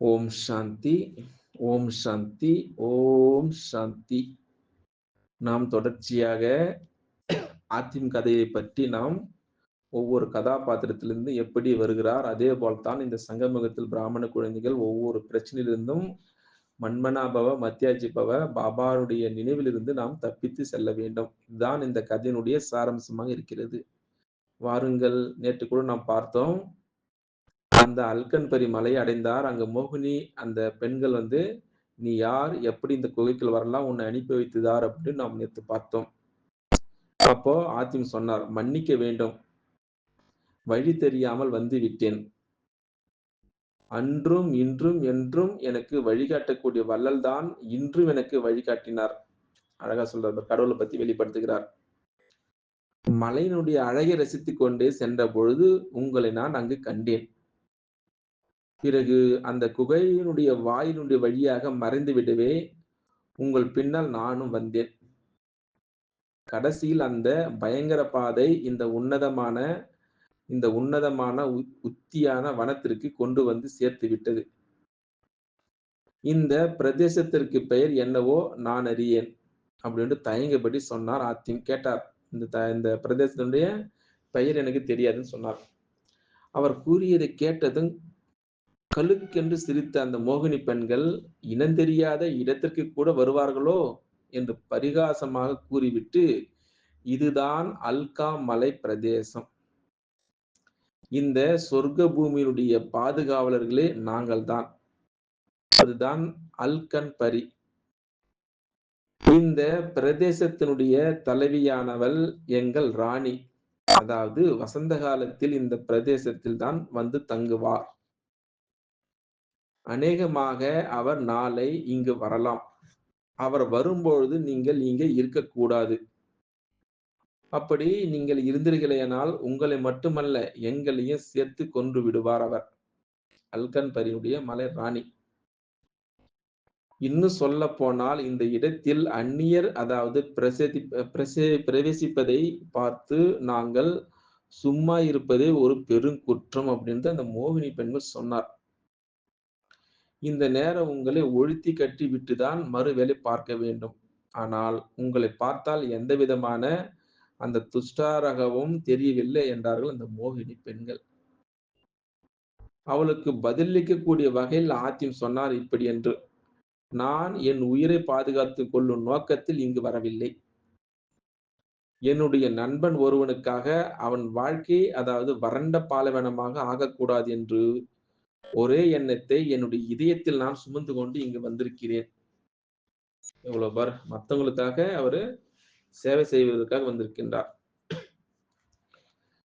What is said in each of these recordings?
ஓம் சாந்தி ஓம் சாந்தி ஓம் சாந்தி. நாம் தொடர்ச்சியாக ஆத்திம் கதையை பற்றி நாம் ஒவ்வொரு கதாபாத்திரத்திலிருந்து எப்படி வருகிறார் அதே போல்தான் இந்த சங்கமுகத்தில் பிராமண குழந்தைகள் ஒவ்வொரு பிரச்சனையிலிருந்தும் மண்மனாபவ மத்தியாஜி பவ பாபாவுடைய நினைவிலிருந்து நாம் தப்பித்து செல்ல வேண்டும். இதுதான் இந்த கதையினுடைய சாரம்சமாக இருக்கிறது. வாருங்கள் நேற்று கூட நாம் பார்த்தோம். அந்த அல்கன்பரி மலை அடைந்தார். அங்க மோகினி அந்த பெண்கள் வந்து நீ யார்? எப்படி இந்த குகைக்குள் வரலாம்? உன்னை அனுப்பி வைத்ததார் அப்படின்னு நாம் நேற்று பார்த்தோம். அப்போ ஆத்திம் சொன்னார் மன்னிக்க வேண்டும். வழி தெரியாமல் வந்து விட்டேன். அன்றும் இன்றும் என்றும் எனக்கு வழிகாட்டக்கூடிய வள்ளல் தான் இன்றும் எனக்கு வழிகாட்டினார் அழகா சொல்றார் கடவுளை பத்தி வெளிப்படுத்துகிறார். மலையினுடைய அழகை ரசித்துக் கொண்டே சென்ற பொழுது உங்களை நான் அங்கு கண்டேன். பிறகு அந்த குகையினுடைய வாயினுடைய வழியாக மறைந்து விடவே உங்கள் பின்னால் நானும் வந்தேன். கடைசியில் அந்த பயங்கர பாதை இந்த உன்னதமான இந்த உன்னதமான உத்தியான வனத்திற்கு கொண்டு வந்து சேர்த்து விட்டது. இந்த பிரதேசத்திற்கு பெயர் என்னவோ நான் அறியேன் அப்படின்னு தயங்கபடி சொன்னார் ஆத்திம் கேட்டார். இந்த த இந்த பிரதேசத்தினுடைய பெயர் எனக்கு தெரியாதுன்னு சொன்னார். அவர் கூறியதை கேட்டதும் கழுக்கென்று சிரித்த அந்த மோகினி பெண்கள் இனந்தெரியாத இடத்திற்கு கூட வருவார்களோ? என்று பரிகாசமாக கூறிவிட்டு இதுதான் அல்கா மலை பிரதேசம். இந்த சொர்க்க பூமியினுடைய பாதுகாவலர்களே நாங்கள் தான் அதுதான் அல்கன் பரி. இந்த பிரதேசத்தினுடைய தலைவியானவள் எங்கள் ராணி. அதாவது வசந்த காலத்தில் இந்த பிரதேசத்தில் தான் வந்து தங்குவார். அநேகமாக அவர் நாளை இங்கு வரலாம். அவர் வரும்பொழுது நீங்கள் இங்கே இருக்கக்கூடாது. அப்படி நீங்கள் இருந்தீர்களேனால் உங்களை மட்டுமல்ல எங்களையும் சேர்த்து கொன்று விடுவார் அவர். அல்கன் பரியுடைய மலை ராணி. இன்னும் சொல்ல போனால் இந்த இடத்தில் அந்நியர் அதாவது பிரசதி பிரசே பிரவேசிப்பதை பார்த்து நாங்கள் சும்மா இருப்பதே ஒரு பெருங்குற்றம் அப்படின்னு அந்த மோகினி பெண்கள் சொன்னார். இந்த நேரம் உங்களை ஒழுத்தி கட்டி விட்டுதான் மறு வேலை பார்க்க வேண்டும். ஆனால் உங்களை பார்த்தால் எந்த விதமான அந்த துஷ்டாரகவும் தெரியவில்லை என்றார்கள் அந்த மோகினி பெண்கள். அவளுக்கு பதிலளிக்கக்கூடிய வகையில் ஆத்தியம் சொன்னார் இப்படி என்று. நான் என் உயிரை பாதுகாத்துக் கொள்ளும் நோக்கத்தில் இங்கு வரவில்லை. என்னுடைய நண்பன் ஒருவனுக்காக அவன் வாழ்க்கை அதாவது வறண்ட பாலைவனமாக ஆகக்கூடாது என்று ஒரே எண்ணத்தை என்னுடைய இதயத்தில் நான் சுமந்து கொண்டு இங்கு வந்திருக்கிறேன். எவ்வளவு பார் மற்றவங்களுக்காக அவரு சேவை செய்வதற்காக வந்திருக்கின்றார்.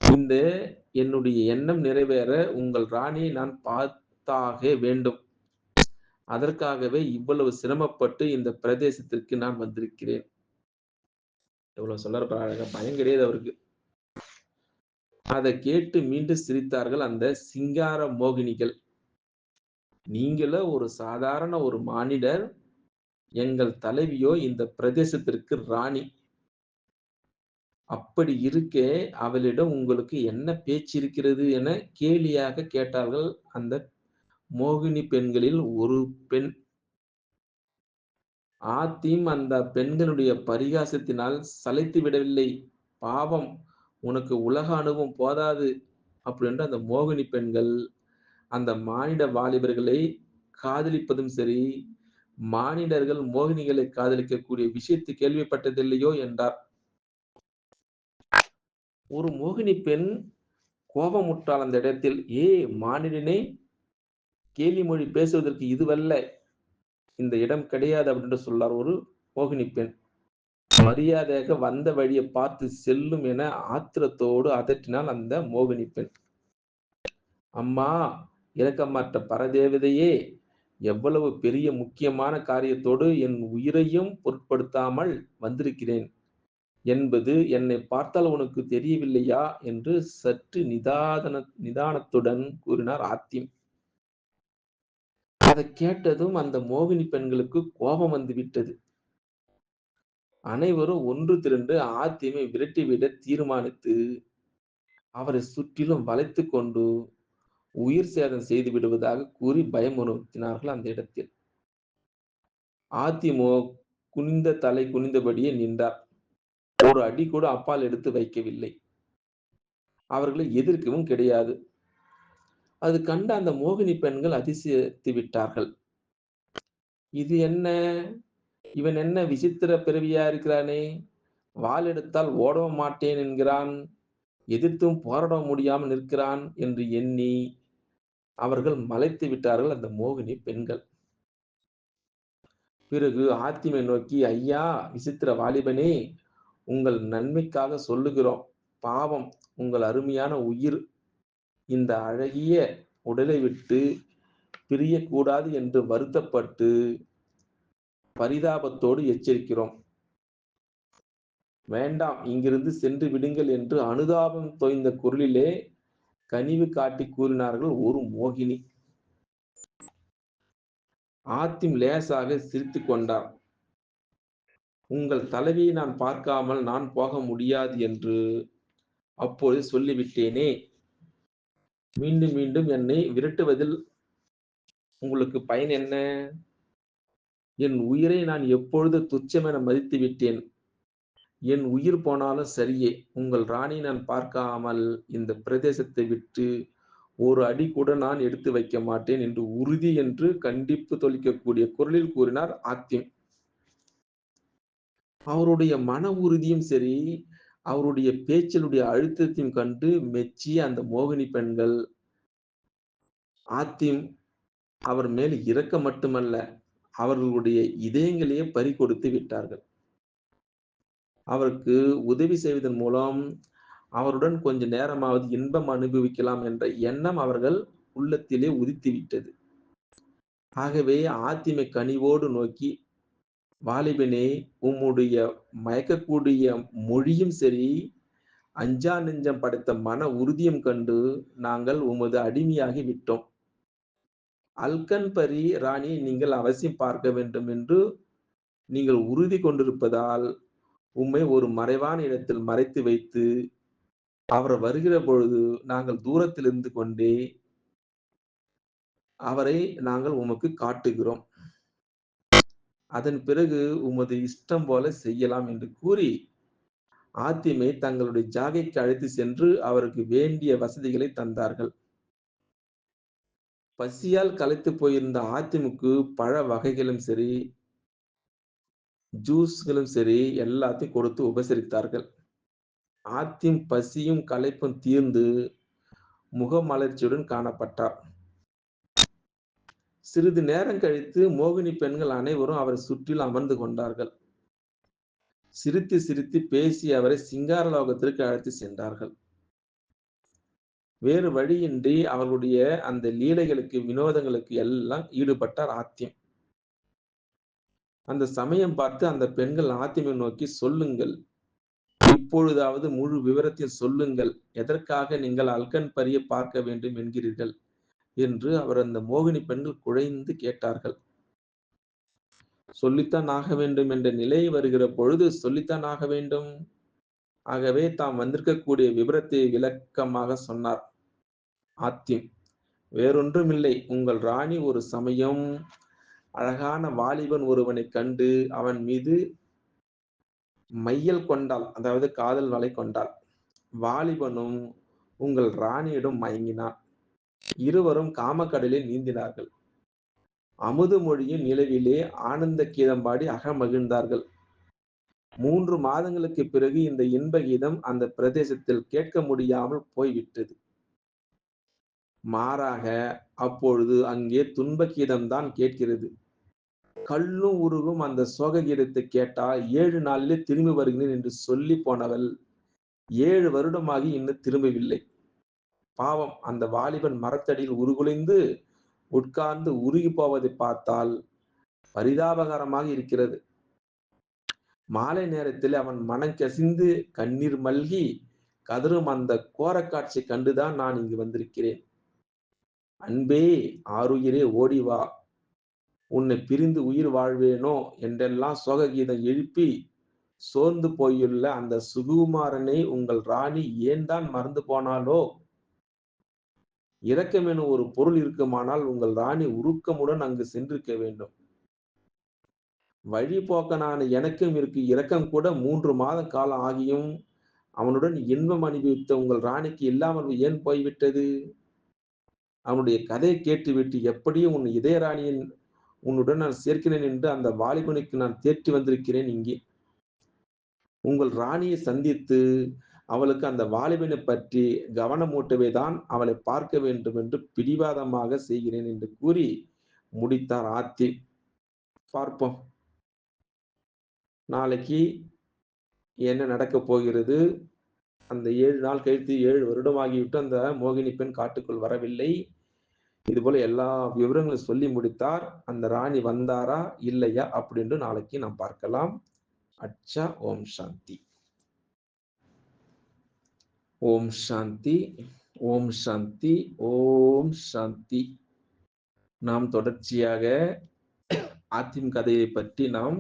இந்த என்னுடைய எண்ணம் நிறைவேற உங்கள் ராணியை நான் பார்த்தாக வேண்டும். அதற்காகவே இவ்வளவு சிரமப்பட்டு இந்த பிரதேசத்திற்கு நான் வந்திருக்கிறேன். எவ்வளவு சொல்ல பயம் கிடையாது அவருக்கு. அதை கேட்டு மீண்டும் சிரித்தார்கள் அந்த சிங்கார மோகினிகள். நீங்கள ஒரு சாதாரண ஒரு மானிடர் எங்கள் தலைவியோ இந்த பிரதேசத்திற்கு ராணி. அப்படி இருக்கே அவளிடம் உங்களுக்கு என்ன பேச்சு இருக்கிறது என கேலியாக கேட்டார்கள் அந்த மோகினி பெண்களில் ஒரு பெண். ஆத்தியும் அந்த பெண்களுடைய பரிகாசத்தினால் சளைத்து விடவில்லை. பாவம் உனக்கு உலக அனுபவம் போதாது அப்படின்ற அந்த மோகினி பெண்கள் அந்த மானிட வாலிபர்களை காதலிப்பதும் சரி மானிடர்கள் மோகினிகளை காதலிக்கக்கூடிய விஷயத்து கேள்விப்பட்டதில்லையோ என்றார். ஒரு மோகினி பெண் கோபமுற்றால் அந்த இடத்தில் ஏ மானிடனே கேலி மொழி பேசுவதற்கு இதுவல்ல இந்த இடம் கிடையாது அப்படின்னு சொல்லார் ஒரு மோகினி பெண். மரியாதையாக வந்த வழியை பார்த்து செல்லும் என ஆத்திரத்தோடு அதட்டினால் அந்த மோகினி பெண். அம்மா இரக்கமற்ற பரதேவதையே எவ்வளவு பெரிய முக்கியமான காரியத்தோடு என் உயிரையும் பொருட்படுத்தாமல் வந்திருக்கிறேன். என்பது என்னை பார்த்தால் உனக்கு தெரியவில்லையா? என்று சற்று நிதாதன நிதானத்துடன் கூறினார் ஆத்திம். அதை கேட்டதும் அந்த மோகினி பெண்களுக்கு கோபம் வந்து விட்டது. அனைவரும் ஒன்று திரண்டு ஆத்தியமை விரட்டிவிட தீர்மானித்து அவரை சுற்றிலும் வளைத்து கொண்டு உயிர் சேதம் செய்து விடுவதாக கூறி பயமுறுத்தினார்கள் அந்த இடத்தில். ஆத்திமோ குனிந்த தலை குனிந்தபடியே நின்றார். ஒரு அடி கூட அப்பால் எடுத்து வைக்கவில்லை. அவர்களை எதிர்க்கவும் கிடையாது. அது கண்ட அந்த மோகினி பெண்கள் அதிசயித்து விட்டார்கள். இது என்ன? இவன் என்ன விசித்திர பிறவியா இருக்கிறானே? வாள் எடுத்தால் ஓடவும் மாட்டேன் என்கிறான். எதிர்த்தும் போராட முடியாமல் நிற்கிறான் என்று எண்ணி அவர்கள் மலைத்து விட்டார்கள் அந்த மோகினி பெண்கள். பிறகு ஆத்திமை நோக்கி ஐயா விசித்திர வாலிபனே உங்கள் நன்மைக்காக சொல்லுகிறோம். பாவம் உங்கள் அருமையான உயிர் இந்த அழகிய உடலை விட்டு பிரியக்கூடாது என்று வருத்தப்பட்டு பரிதாபத்தோடு எச்சரிக்கிறோம். வேண்டாம் இங்கிருந்து சென்று விடுங்கள் என்று அனுதாபம் தோய்ந்த குரலிலே கனிவு காட்டி கூறினார்கள் ஒரு மோகினி. ஆத்திம் லேசாக சிரித்து கொண்டார். உங்கள் தலைவியை நான் பார்க்காமல் நான் போக முடியாது என்று அப்போது சொல்லிவிட்டேனே. மீண்டும் மீண்டும் என்னை விரட்டுவதில் உங்களுக்கு பயன் என்ன? என் உயிரை நான் எப்பொழுது துச்சமென மதித்து விட்டேன் என் உயிர் போனாலும் சரியே. உங்கள் ராணி நான் பார்க்காமல் இந்த பிரதேசத்தை விட்டு ஒரு அடி கூட நான் எடுத்து வைக்க மாட்டேன் என்று உறுதி என்று கண்டிப்பு தொழிக்கக்கூடிய குரலில் கூறினார் ஆத்தியம். அவருடைய மன உறுதியும் சரி அவருடைய பேச்சினுடைய அழுத்தத்தையும் கண்டு மெச்சிய அந்த மோகினி பெண்கள் ஆத்திம் அவர் மேல் இறக்க மட்டுமல்ல அவர்களுடைய இதயங்களையே பறி கொடுத்து விட்டார்கள். அவருக்கு உதவி செய்வதன் மூலம் அவருடன் கொஞ்ச நேரமாவது இன்பம் அனுபவிக்கலாம் என்ற எண்ணம் அவர்கள் உள்ளத்திலே உதித்துவிட்டது. ஆகவே ஆத்திமை கனிவோடு நோக்கி வாலிபனே உம்முடைய மயக்கக்கூடிய மொழியும் சரி அஞ்சா நெஞ்சம் படைத்த மன உறுதியும் கண்டு நாங்கள் உமது அடிமையாகி விட்டோம். அல்கன் பரி ராணியை நீங்கள் அவசியம் பார்க்க வேண்டும் என்று நீங்கள் உறுதி கொண்டிருப்பதால் உம்மை ஒரு மறைவான இடத்தில் மறைத்து வைத்து அவர் வருகிற பொழுது நாங்கள் தூரத்தில் இருந்து கொண்டே அவரை நாங்கள் உமக்கு காட்டுகிறோம். அதன் பிறகு உமது இஷ்டம் போல செய்யலாம் என்று கூறி ஆத்திமை தங்களுடைய ஜாகைக்கு அழைத்து சென்று அவருக்கு வேண்டிய வசதிகளை தந்தார்கள். பசியால் கலைத்து போயிருந்த ஆத்திமுக்கு பழ வகைகளும் சரி ஜூஸ்களும் சரி எல்லாத்தையும் கொடுத்து உபசரித்தார்கள். ஆத்திம் பசியும் களைப்பும் தீர்ந்து முகமலர்ச்சியுடன் காணப்பட்டார். சிறிது நேரம் கழித்து மோகினி பெண்கள் அனைவரும் அவரை சுற்றிலும் அமர்ந்து கொண்டார்கள். சிரித்து சிரித்து பேசி அவரை சிங்கார லோகத்திற்கு அழைத்து சென்றார்கள். வேறு வழியின்றி அவர்களுடைய அந்த லீலைகளுக்கு வினோதங்களுக்கு எல்லாம் ஈடுபட்டார் ஆத்தியம். அந்த சமயம் பார்த்து அந்த பெண்கள் ஆத்திமை நோக்கி சொல்லுங்கள். இப்பொழுதாவது முழு விவரத்தில் சொல்லுங்கள். எதற்காக நீங்கள் அல்கன் பரிய பார்க்க வேண்டும் என்கிறீர்கள்? என்று அவர் அந்த மோகினி பெண்கள் குழைந்து கேட்டார்கள். சொல்லித்தான் ஆக வேண்டும் என்ற நிலை வருகிற பொழுது சொல்லித்தான் ஆக வேண்டும். ஆகவே தாம் வந்திருக்கக்கூடிய விவரத்தை விளக்கமாக சொன்னார். ஆத்தியம் வேறொன்றுமில்லை. உங்கள் ராணி ஒரு சமயம் அழகான வாலிபன் ஒருவனை கண்டு அவன் மீது மையல் கொண்டாள் அதாவது காதல் வலை கொண்டாள். வாலிபனும் உங்கள் ராணியிடம் மயங்கினான். இருவரும் காமக்கடலில் நீந்தினார்கள். அமுது மொழியின் நிலவிலே ஆனந்த கீதம் பாடி அகமகிழ்ந்தார்கள். மூன்று மாதங்களுக்கு பிறகு இந்த இன்ப கீதம் அந்த பிரதேசத்தில் கேட்க முடியாமல் போய்விட்டது. மாறாக அப்பொழுது அங்கே துன்ப கீதம்தான் கேட்கிறது. கல்லும் உருகும் அந்த சோக கீதத்தை கேட்டால் ஏழு நாளிலே திரும்பி வருகிறேன் என்று சொல்லி போனவள் ஏழு வருடமாகி இன்னும் திரும்பவில்லை. பாவம் அந்த வாலிபன் மரத்தடியில் உருகுலைந்து உட்கார்ந்து உருகி போவதை பார்த்தால் பரிதாபகரமாக இருக்கிறது. மாலை நேரத்தில் அவன் மனம் கசிந்து கண்ணீர் மல்கி கதரும் அந்த கோரக்காட்சி கண்டுதான் நான் இங்கு வந்திருக்கிறேன். அன்பே ஆறுயிரே ஓடி வா. உன்னை பிரிந்து உயிர் வாழ்வேனோ என்றெல்லாம் சோக கீதம் எழுப்பி சோர்ந்து போயுள்ள அந்த சுகுமாரனை உங்கள் ராணி ஏன் தான் மறந்து போனாலோ இரக்கம் எனும் ஒரு பொருள் இருக்குமானால் உங்கள் ராணி உருக்கமுடன் அங்கு சென்றிருக்க வேண்டும். வழி போக்கனான எனக்கும் இருக்கு. இரக்கம் கூட மூன்று மாத காலம் ஆகியும் அவனுடன் இன்பம் அனுபவித்த உங்கள் ராணிக்கு இல்லாமல் ஏன் போய்விட்டது? அவனுடைய கதையை கேட்டுவிட்டு எப்படியும் உன் இதய ராணியின் உன்னுடன் நான் சேர்க்கிறேன் என்று அந்த வாலிபனுக்கு நான் தேற்றி வந்திருக்கிறேன் இங்கே. உங்கள் ராணியை சந்தித்து அவளுக்கு அந்த வாலிபனை பற்றி கவனமூட்டவே தான் அவளை பார்க்க வேண்டும் என்று பிடிவாதமாக செய்கிறேன் என்று கூறி முடித்தார் ஆத்தி. பார்ப்போம். நாளைக்கு என்ன நடக்கப் போகிறது? அந்த ஏழு நாள் கழித்து ஏழு வருடம் ஆகிவிட்டு அந்த மோகினி பெண் காட்டுக்குள் வரவில்லை. இது போல எல்லா விவரங்களும் சொல்லி முடித்தார். அந்த ராணி வந்தாரா இல்லையா அப்படின்னு நாளைக்கு நாம் பார்க்கலாம். அச்சா ஓம் சாந்தி. ஓம் சாந்தி ஓம் சாந்தி ஓம் சாந்தி. நாம் தொடர்ச்சியாக ஆத்திம் கதையை பற்றி நாம்